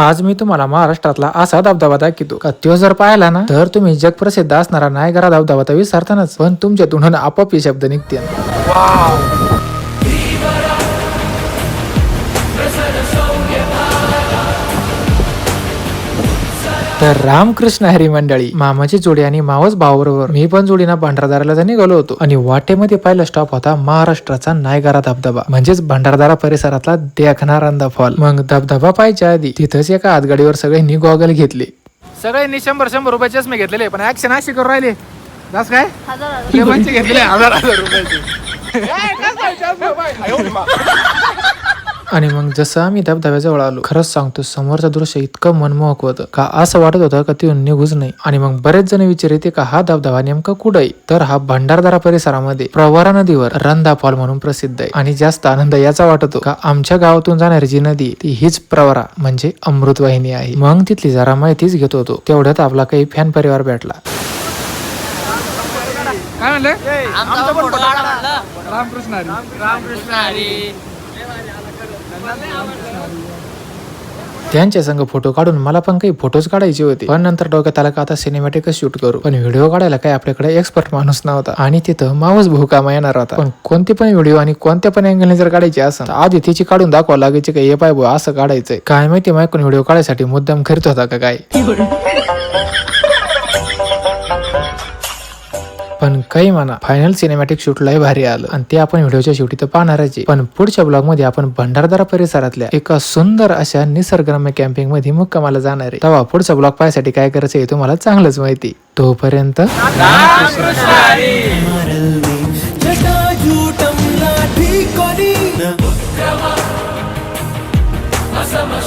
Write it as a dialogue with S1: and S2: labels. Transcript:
S1: आज मी तुम्हाला महाराष्ट्रातला असा धबधबा दाखवतो. का तो जर पाहिला ना तर तुम्ही जगप्रसिद्ध असणारा नायगरा धबधबा तर विसरतानाच. पण तुमच्या तोंडून आपोआप हे शब्द निघतील तर रामकृष्ण हरी मंडळी मामाची जोडी आणि मावस भावाबरोबर. मी पण जोडीना भंडारदाराला निघालो होतो. आणि वाटेमध्ये पहिला स्टॉप होता महाराष्ट्राचा नायगारा धबधबा. म्हणजेच भंडारदारा परिसरातला देखणारांदा फॉल. मग धबधबा पाहायच्या आधी तिथंच एका हातगाडीवर सगळ्यांनी गॉगल घेतले. सगळ्यांनी शंभर शंभर रुपयाचेच मी घेतलेले. पण ऍक्शन अशी करून राहिले. दास काय? घेतलेले. हजार हजार रुपयाचे. आणि मग जसं आम्ही धबधब्याजवळ आलो खरंच सांगतो समोरचं दृश्य इतकं मनमोहक होतं का? असं वाटत होतं का तिथून निघूच नाही? आणि मग बरेच जण विचारते का हा धबधबा नेमका कुठं आहे? तर हा भंडारदारा परिसरामध्ये प्रवारा नदीवर रंधा फॉल म्हणून प्रसिद्ध आहे. आणि जास्त आनंद याचा वाटतो का आमच्या गावातून जाणारी जी नदी ती हीच प्रवरा म्हणजे अमृतवाहिनी आहे. मग तिथली जरा माहितीच घेत होतो. तेवढ्यात आपला काही फॅन परिवार भेटला. काय म्हणले? रामकृष्ण हरी. त्यांच्या संग फोटो काढून मला पण काही फोटोज काढायचे होते. पण नंतर डोक्यात आला का आता सिनेमॅटिकच शूट करू. पण व्हिडिओ काढायला काही आपल्याकडे एक्सपर्ट माणूस नव्हता. आणि तिथं मावस भाऊ कामा येणार होता. पण कोणते पण व्हिडिओ आणि कोणत्या पण अँगलने जर काढायची असं आधी तिची काढून दाखवा लागायची का हे पाय भाऊ असं काढायचंय. काय माहिती मायकून व्हिडिओ काढायसाठी मुद्दाम करीत होता का काय? पण काही म्हणा. फायनल सिनेमॅटिक शूटलाही भारी आलं. आणि ते आपण व्हिडिओच्या शेवटी तर पाहणारच पण पुढच्या ब्लॉगमध्ये आपण भंडारदारा परिसरातल्या एका सुंदर अशा निसर्गरम्य कॅम्पिंगमध्ये मुक्कामाला जाणार आहे. तेव्हा पुढचा ब्लॉग पाहायसाठी काय करायचं हे तुम्हाला चांगलंच माहिती. तोपर्यंत
S2: Summer.